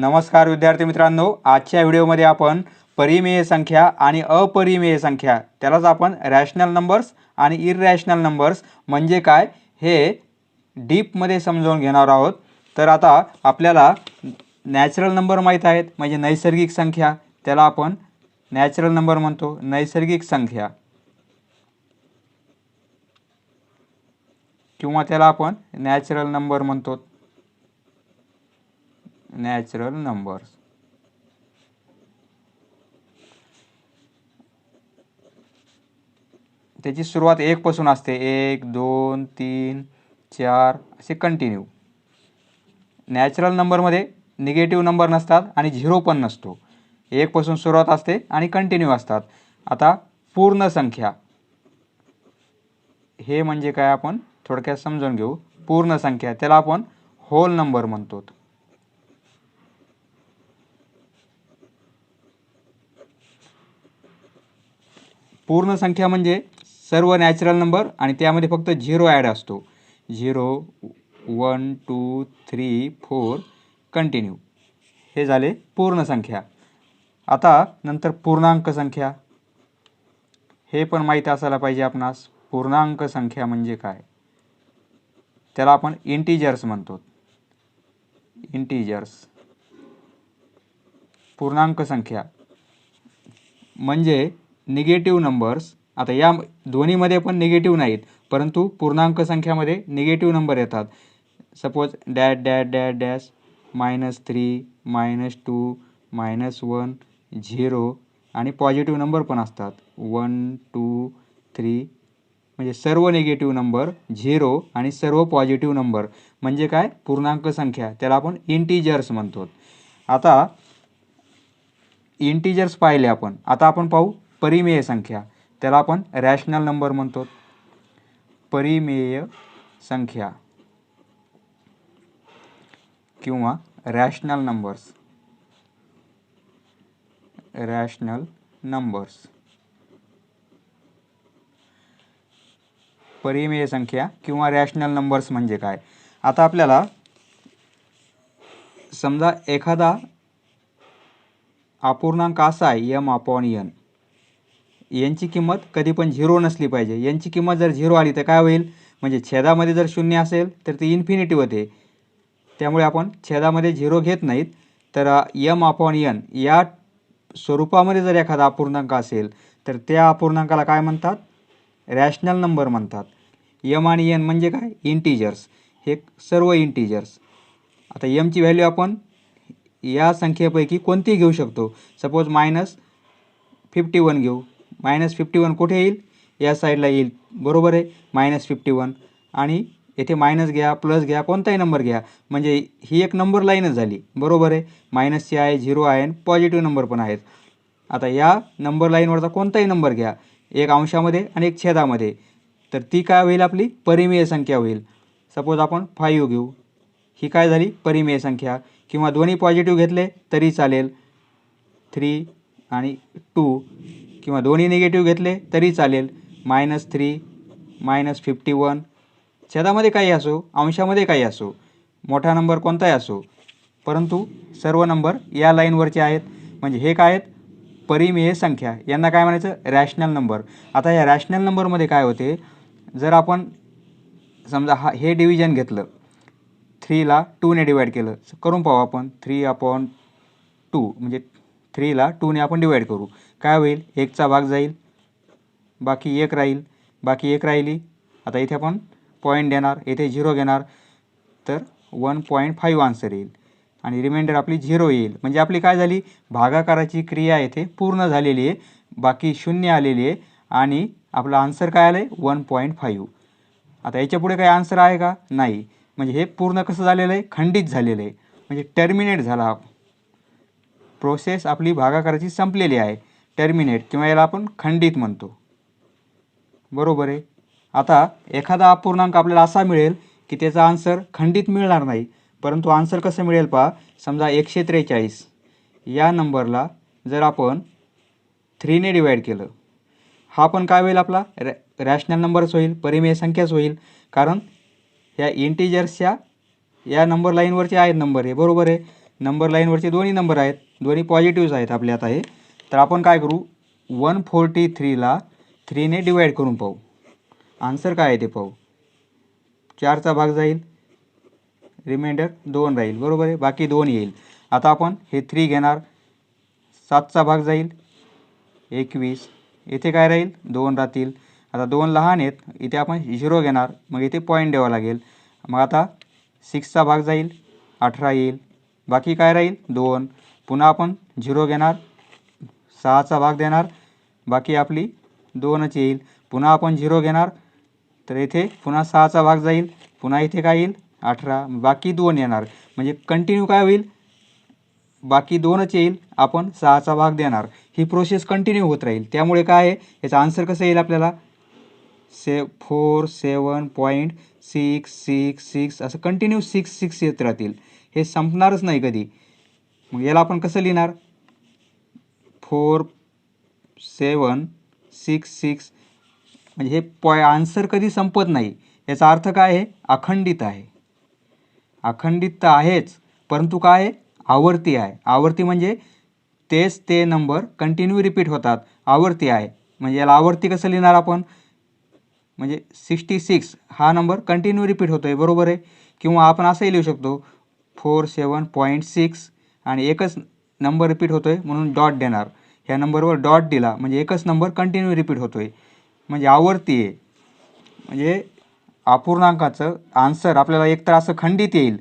नमस्कार विद्यार्थी मित्रांनो आजच्या व्हिडिओमध्ये आपण परिमेय संख्या आणि अपरिमेय संख्या त्यालाच आपण रॅशनल नंबर्स आणि इररॅशनल नंबर्स म्हणजे काय हे डीपमध्ये समजावून घेणार आहोत. तर आता आपल्याला नॅचरल नंबर माहीत आहेत म्हणजे नैसर्गिक संख्या त्याला आपण नॅचरल नंबर म्हणतो नैसर्गिक संख्या. किंवा त्याला आपण नॅचरल नंबर म्हणतो. नॅचरल नंबर्स त्याची सुरुवात एक पासून असते. एक दोन तीन चार असे कंटिन्यू नॅचरल नंबरमध्ये निगेटिव्ह नंबर नसतात आणि झिरो पण नसतो. एकपासून सुरुवात असते आणि कंटिन्यू असतात. आता पूर्ण संख्या. हे म्हणजे काय आपण थोडक्यात समजून घेऊ. पूर्ण संख्या. त्याला आपण होल नंबर म्हणतो. पूर्ण संख्या म्हणजे सर्व नॅचरल नंबर आणि त्यामध्ये फक्त झिरो ॲड असतो. Zero one two three four continue हे झाले पूर्ण संख्या. आता नंतर पूर्णांक संख्या. हे पण माहीत असायला पाहिजे आपणास. पूर्णांक संख्या म्हणजे काय? त्याला आपण इंटीजर्स म्हणतो. इंटीजर्स पूर्णांक संख्या. म्हणजे निगेटिव्ह नंबर्स आता या दोन्हीमध्ये पण निगेटिव्ह नाहीत परंतु पूर्णांक संख्यामध्ये निगेटिव्ह नंबर येतात. Suppose dash dash dash dash minus three minus two minus one zero आणि पॉझिटिव्ह नंबर पण असतात. वन टू थ्री म्हणजे सर्व निगेटिव्ह नंबर झिरो आणि सर्व पॉझिटिव्ह नंबर म्हणजे काय? पूर्णांक संख्या. त्याला आपण इंटीजर्स म्हणतो. आता इंटीजर्स पाहिले आपण. आता आपण पाहू. परिमेय संख्या. त्याला आपण रॅशनल नंबर म्हणतो. परिमेय संख्या. किंवा रॅशनल नंबर्स रॅशनल नंबर्स परिमेय संख्या किंवा रॅशनल नंबर्स म्हणजे काय? आता आपल्याला समजा एखादा अपूर्णांक असा आहे यम अपॉन यन यांची किंमत कधी पण झिरो नसली पाहिजे. यांची किंमत जर झिरो आली तर काय होईल? म्हणजे छेदामध्ये जर शून्य असेल तर ती इन्फिनिटी होते. त्यामुळे आपण छेदामध्ये झिरो घेत नाहीत. तर यम अपॉन यन या स्वरूपामध्ये जर एखादा अपूर्णांक असेल तर त्या अपूर्णांकाला काय म्हणतात? रॅशनल नंबर म्हणतात. यम आणि यन म्हणजे काय? इंटीजर्स हे सर्व इंटीजर्स आता यमची व्हॅल्यू आपण या संख्येपैकी कोणतीही घेऊ शकतो. सपोज मायनस फिफ्टी वन घेऊ. मायनस फिफ्टी वन कुठे येईल? या साईडला येईल. बरोबर आहे? Minus fifty one. आणि येथे मायनस घ्या प्लस घ्या कोणताही नंबर घ्या. म्हणजे ही एक नंबर लाईनच झाली. बरोबर आहे? मायनसची आहे झिरो आहे आणि पॉझिटिव्ह नंबर पण आहेत. आता या नंबर लाईनवरचा कोणताही नंबर घ्या. एक अंशामध्ये आणि एक छेदामध्ये. तर ती काय होईल आपली? परिमेय संख्या होईल. सपोज आपण फाईव्ह घेऊ. ही काय झाली? परिमेय संख्या. किंवा दोन्ही पॉझिटिव्ह घेतले तरी चालेल. थ्री आणि टू. किंवा दोन्ही निगेटिव्ह घेतले तरी चालेल. Minus three minus fifty one छेदामध्ये काही असो अंशामध्ये काही असो मोठा नंबर कोणताही असो परंतु सर्व नंबर या लाईनवरचे आहेत. म्हणजे हे काय आहेत? परिमेय संख्या. यांना काय म्हणायचं? रॅशनल नंबर आता या रॅशनल नंबरमध्ये काय होते? जर आपण समजा हा हे डिव्हिजन घेतलं थ्रीला टूने डिवाईड केलं करून पाहू आपण. थ्री अपॉन टू म्हणजे थ्रीला टूने आपण डिवाईड करू. काय होईल? एकचा भाग जाईल. बाकी एक राहील. बाकी एक राहिली. आता इथे आपण पॉईंट देणार. येथे झिरो घेणार. तर वन पॉईंट फाईव्ह आन्सर येईल. आणि रिमाइंडर आपली झिरो येईल. म्हणजे आपली काय झाली? भागाकाराची क्रिया येथे पूर्ण झालेली आहे. बाकी शून्य आलेली आहे. आणि आपला आन्सर काय आलं आहे वन पॉईंट फाईव्ह आता याच्यापुढे काही आन्सर आहे का? नाही. म्हणजे हे पूर्ण कसं झालेलं आहे? खंडित झालेलं आहे. म्हणजे टर्मिनेट झाला प्रोसेस आपली भागाकाराची संपलेली आहे. टर्मिनेट किंवा याला आपण खंडित म्हणतो. बरोबर आहे? आता एखादा अपूर्णांक आपल्याला असा मिळेल की त्याचा आन्सर खंडित मिळणार नाही परंतु आन्सर कसं मिळेल पहा? समजा एकशे त्रेचाळीस. या नंबरला जर आपण थ्रीने डिवाईड केलं हा पण काय होईल आपला? रॅ रॅशनल नंबरच होईल परिमेय संख्याच होईल. कारण ह्या इंटीजर्सच्या या नंबर लाईनवरचे आहेत नंबर हे बरोबर आहे? नंबर लाईनवरचे दोन्ही नंबर आहेत दोन्ही पॉझिटिव्हज आहेत आपले आता हे तर आपण काय करू? वन फोर्टी थ्रीला थ्रीने डिवाईड करून पाहू. आन्सर काय आहे ते पाहू. चारचा भाग जाईल. रिमाइंडर दोन राहील. बरोबर आहे? बाकी दोन येईल. आता आपण हे थ्री घेणार. सातचा भाग जाईल. एकवीस. इथे काय राहील? दोन राहतील. आता दोन लहान आहेत. इथे आपण झिरो घेणार. मग इथे पॉईंट द्यावा लागेल. मग आता सिक्सचा भाग जाईल. अठरा येईल. बाकी काय राहील? दोन. पुन्हा आपण झिरो घेणार. सहाचा भाग देणार. बाकी आपली दोनच येईल. पुन्हा आपण झिरो घेणार. तर इथे पुन्हा सहाचा भाग जाईल. पुन्हा इथे काय येईल? अठरा. बाकी दोन येणार. म्हणजे कंटिन्यू काय होईल? बाकी दोनच येईल. आपण सहाचा भाग देणार. ही प्रोसेस कंटिन्यू होत राहील. त्यामुळे काय आहे? याचा आन्सर कसं येईल आपल्याला? Say four seven point six six six असं कंटिन्यू सिक्स सिक्स येत राहतील. हे संपणारच नाही कधी. मग याला आपण कसं लिहिणार? फोर सेवन सिक्स सिक्स म्हणजे हे पॉय आन्सर कधी संपत नाही. याचा अर्थ काय आहे? अखंडित आहे. अखंडित तर आहेच परंतु काय आहे? आवर्ती आहे. आवर्ती म्हणजे तेच ते नंबर कंटिन्यू रिपीट होतात. आवर्ती आहे. म्हणजे याला आवर्ती कसं लिहिणार आपण? म्हणजे सिक्स्टी सिक्स हा नंबर कंटिन्यू रिपीट होतो आहे बरोबर आहे? किंवा आपण असंही लिहू शकतो फोर सेवन पॉईंट सिक्स आणि एकच नंबर रिपीट होतो आहे म्हणून डॉट देणार. ह्या नंबरवर डॉट दिला. म्हणजे एकच नंबर कंटिन्यू रिपीट होतो आहे म्हणजे आवर्ती आहे. म्हणजे अपूर्णांकाचं आन्सर आपल्याला एकतर असं खंडित येईल.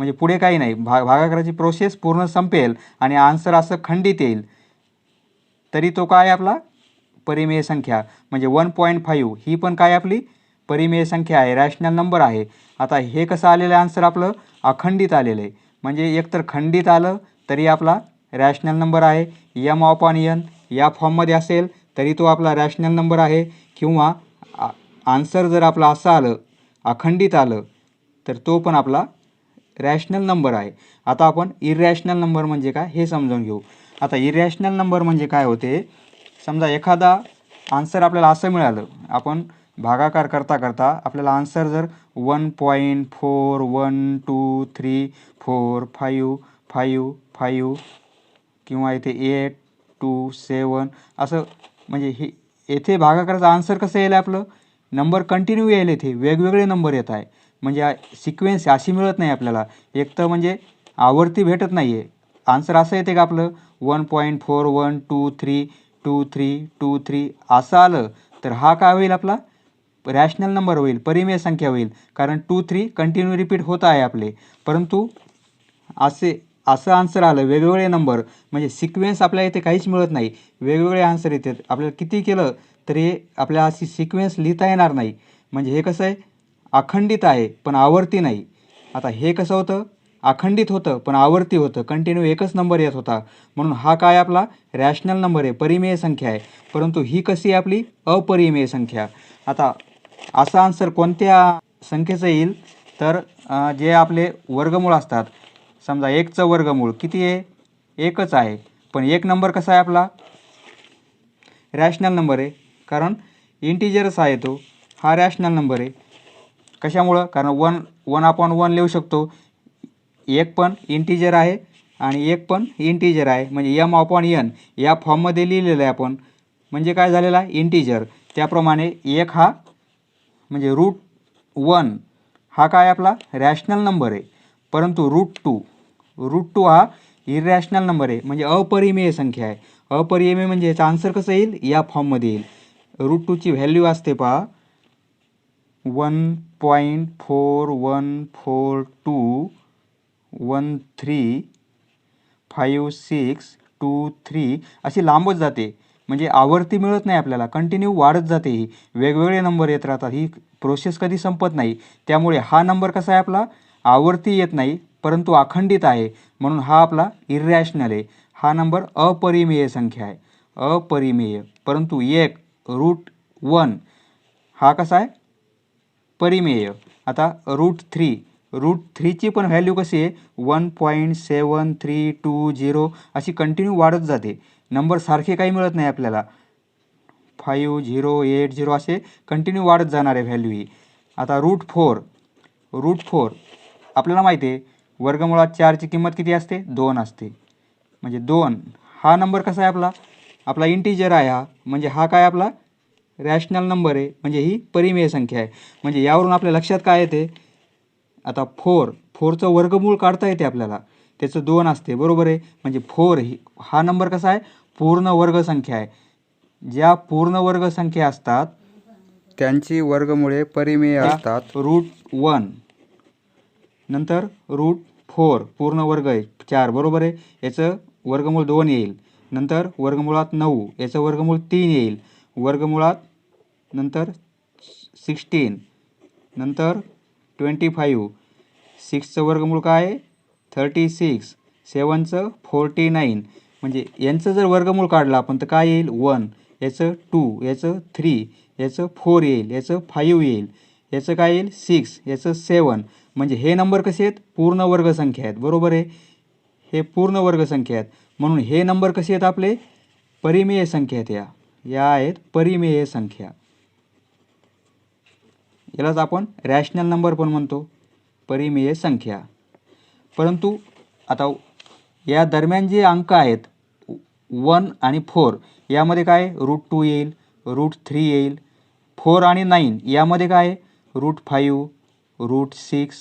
म्हणजे पुढे काही नाही. भा भागाकाराची प्रोसेस पूर्ण संपेल आणि आन्सर असं खंडित येईल. तरी तो काय आपला? परिमेय संख्या. म्हणजे वन पॉईंट फाईव्ह ही पण काय आपली? परिमेय संख्या आहे. रॅशनल नंबर आहे. आता हे कसं आलेलं आहे आन्सर आपलं? अखंडित आलेलं आहे. म्हणजे एकतर खंडित आलं तरी आपला रॅशनल नंबर आहे. यम ऑपॉन यन या फॉर्ममध्ये असेल तरी तो आपला रॅशनल नंबर आहे. किंवा आन्सर जर आपला असं आलं अखंडित आलं तर तो पण आपला रॅशनल नंबर आहे. आता आपण इरॅशनल नंबर म्हणजे काय हे समजावून घेऊ. आता इरॅशनल नंबर म्हणजे काय होते? समजा एखादा आन्सर आपल्याला असं मिळालं आपण भागाकार करता करता आपल्याला आन्सर जर one point four one two three four five five five किंवा इथे एट टू सेवन असं म्हणजे हे येथे भागाकाराचं आन्सर कसं येईल आपलं? नंबर कंटिन्यू येईल येथे वेगवेगळे नंबर येत आहे. म्हणजे सिक्वेन्स अशी मिळत नाही आपल्याला. एक तर म्हणजे आवर्ती भेटत नाही आहे आन्सर असं येते का आपलं? One point four one two three two three two three असं आलं तर हा काय होईल आपला? रॅशनल नंबर होईल. परिमेय संख्या होईल. कारण टू थ्री कंटिन्यू रिपीट होत आहे आपले. परंतु असे असं आन्सर आलं वेगवेगळे नंबर म्हणजे सिक्वेन्स आपल्याला इथे काहीच मिळत नाही. वेगवेगळे आन्सर येतात. आपल्याला किती केलं तरी आपल्याला अशी सिक्वेन्स लिहिता येणार नाही. म्हणजे हे कसं आहे? अखंडित आहे पण आवर्ती नाही. आता हे कसं होतं? अखंडित होतं पण आवर्ती होतं. कंटिन्यू एकच नंबर येत होता. म्हणून हा काय आपला? रॅशनल नंबर आहे. परिमेय संख्या आहे. परंतु ही कशी आहे आपली? अपरिमेय संख्या. आता असा आन्सर कोणत्या संख्येचं येईल? तर जे आपले वर्गमूळ असतात समजा एकचं वर्गमूळ किती आहे? एकच आहे. पण एक नंबर कसा आहे आपला? रॅशनल नंबर आहे. कारण इंटिजरच आहे तो. हा रॅशनल नंबर आहे. कशामुळं? कारण वन वन अपॉन वन लिहू शकतो. एक पण इंटिजर आहे आणि एक पण इंटिजर आहे. म्हणजे यम अपॉन यन या फॉर्ममध्ये लिहिलेलं आहे आपण. म्हणजे काय झालेलं आहे? इंटिजर. त्याप्रमाणे एक हा म्हणजे रूट वन हा काय आपला? रॅशनल नंबर आहे. परंतु रूट टू रूट टू हा इरॅशनल नंबर आहे. म्हणजे अपरिमेय संख्या आहे. अपरिमेय म्हणजे याचा आन्सर कसं येईल? या फॉर्ममध्ये येईल. रूट टूची व्हॅल्यू असते पहा. One point four one four two one three five six two three अशी लांबच जाते. म्हणजे आवर्ती मिळत नाही आपल्याला. कंटिन्यू वाढत जाते ही. वेगवेगळे नंबर येत राहतात. ही प्रोसेस कधी संपत नाही. त्यामुळे हा नंबर कसा आहे आपला? आवर्ती येत नाही. परंतु अखंडित आहे. म्हणून हा आपला इरॅशनल आहे. हा नंबर अपरिमेय संख्या आहे. अपरिमेय. परंतु एक रूट वन हा कसा आहे? परिमेय. आता रूट थ्री रूट थ्रीची पण व्हॅल्यू कशी आहे? One point seven three two zero अशी कंटिन्यू वाढत जाते. नंबर सारखे काही मिळत नाही आपल्याला. फाईव्ह झिरो एट झिरो असे कंटिन्यू वाढत जाणार आहे व्हॅल्यू ही. आता रूट फोर रूट फोर आपल्याला माहिती आहे वर्गमुळात चारची किंमत किती असते? दोन असते. म्हणजे दोन. हा नंबर कसा आहे आपला? आपला इंटीजर आहे हा. म्हणजे हा काय आपला? रॅशनल नंबर आहे. म्हणजे ही परिमेय संख्या आहे. म्हणजे यावरून आपल्या लक्षात काय येते? आता फोर फोरचं वर्गमूळ काढता येते आपल्याला. त्याचं दोन असते. बरोबर आहे? म्हणजे फोर ही हा नंबर कसा आहे? पूर्ण वर्ग संख्या आहे. ज्या पूर्ण वर्ग संख्या असतात त्यांची वर्गमुळे परिमेय असतात. रूट वन नंतर रूट फोर पूर्ण वर्ग आहे चार बरोबर आहे? याचं वर्गमूळ दोन येईल. नंतर वर्गमुळात नऊ याचं वर्गमूळ तीन येईल. वर्गमुळात नंतर सिक्स्टीन नंतर ट्वेंटी फाईव्ह सिक्सचं वर्गमूळ काय आहे? थर्टी सिक्स सेवनचं फोर्टी नाईन म्हणजे यांचं जर वर्गमूळ काढलं आपण तर काय येईल? वन याचं टू याचं थ्री याचं फोर येईल याचं फाईव्ह येईल. याचं काय येईल? सिक्स याचं सेवन म्हणजे हे नंबर कसे आहेत? पूर्ण वर्गसंख्या आहेत. बरोबर आहे? हे पूर्ण वर्गसंख्या आहेत. म्हणून हे नंबर कसे आहेत आपले? परिमेय संख्या आहेत या. या आहेत परिमेय संख्या. यालाच आपण रॅशनल नंबर पण म्हणतो. परिमेय संख्या. परंतु आता या दरम्यान जे अंक आहेत वन आणि फोर यामध्ये काय? रूट टू येईल रूट थ्री येईल फोर आणि नाईन यामध्ये काय? Root five root six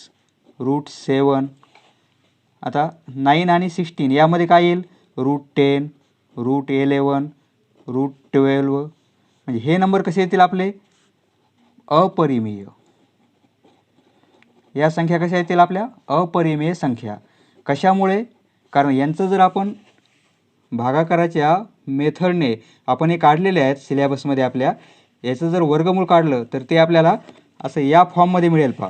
root seven. आता नाईन आणि सिक्स्टीन यामध्ये काय येईल? Root ten root eleven root twelve. म्हणजे हे नंबर कसे येतील आपले? अपरिमेय. या संख्या कशा येतील आपल्या? अपरिमेय संख्या. कशामुळे? कारण यांचं जर आपण भागाकाराच्या मेथडने आपण हे काढलेले आहेत सिलेबसमध्ये आपल्या याचं जर वर्गमूळ काढलं तर ते आपल्याला असं या फॉर्ममध्ये मिळेल पहा.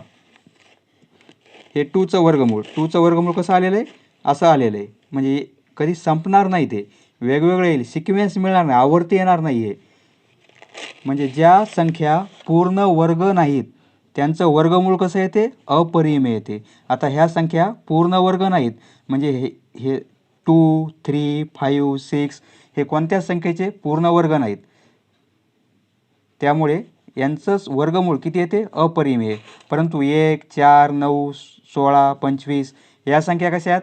हे टूचं वर्गमूळ. टूचं वर्गमूळ कसं आलेलं आहे? असं आलेलं आहे. म्हणजे कधी संपणार नाही ते. वेगवेगळे येईल सिक्वेन्स मिळणार नाही. आवर्ती येणार नाही आहे म्हणजे ज्या संख्या पूर्ण वर्ग नाहीत त्यांचं वर्गमूळ कसं येते? अपरिमेय येते. आता ह्या संख्या पूर्ण वर्ग नाहीत. म्हणजे हे हे टू थ्री फाईव्ह सिक्स हे कोणत्या संख्येचे? पूर्ण वर्ग नाहीत. त्यामुळे यांचंच वर्गमूळ किती येते अपरिमेय परंतु एक चार नऊ सोळा पंचवीस या संख्या कशा आहेत?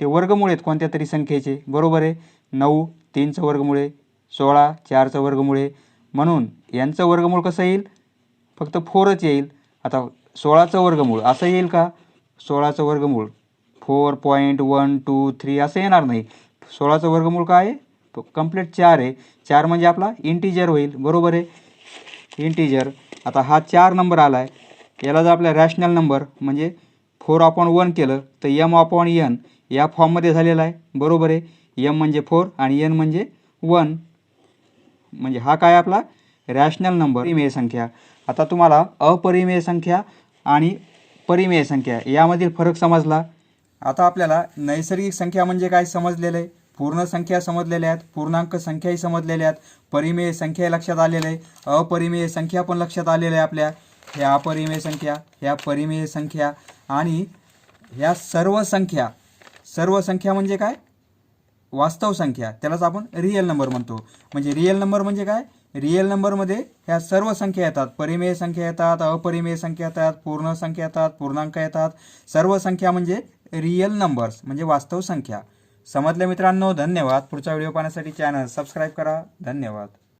ते वर्गमूळ आहेत कोणत्या तरी संख्येचे. बरोबर आहे. नऊ तीनचं वर्गमूळ आहे. सोळा चारचं वर्गमूळ आहे. म्हणून यांचं वर्गमूळ कसं येईल? फक्त फोरच येईल. आता सोळाचं वर्गमूळ असं येईल का? सोळाचं वर्गमूळ four point one two three असं येणार नाही. सोळाचं वर्गमूळ काय आहे? कंप्लीट चार आहे. चार म्हणजे आपला इंटीजर होईल. बरोबर आहे. इंटीजर आता हा चार नंबर आला आहे याला जर आपला रॅशनल नंबर म्हणजे फोर अपॉन वन केलं तर यम अपॉन यन या फॉर्ममध्ये झालेला आहे. बरोबर आहे? यम म्हणजे फोर आणि यन म्हणजे वन म्हणजे हा काय आपला? रॅशनल नंबर परिमेय संख्या. आता तुम्हाला अपरिमेय संख्या आणि परिमेय संख्या यामधील फरक समजला. आता आपल्याला नैसर्गिक संख्या म्हणजे काय समजलेलं आहे? पूर्ण संख्या समजलेल्या आहेत पूर्णांक संख्याही समजलेल्या आहेत परिमेय संख्या लक्षात आलेलं आहे अपरिमेय संख्या पण लक्षात आलेल्या आहे आपल्या. ह्या अपरिमेय संख्या ह्या परिमेय संख्या आणि ह्या सर्व संख्या सर्व संख्या म्हणजे काय? वास्तव संख्या. त्यालाच आपण रिअल नंबर म्हणतो. म्हणजे रिअल नंबर म्हणजे काय? रिअल नंबरमध्ये ह्या सर्व संख्या येतात. परिमेय संख्या येतात अपरिमेय संख्या येतात पूर्ण संख्या येतात पूर्णांक येतात. सर्व संख्या म्हणजे रिअल नंबर्स म्हणजे वास्तव संख्या. समजल्या मित्रांनो? धन्यवाद. पुढचा व्हिडिओ पाहण्यासाठी चॅनल सबस्क्राईब करा. धन्यवाद.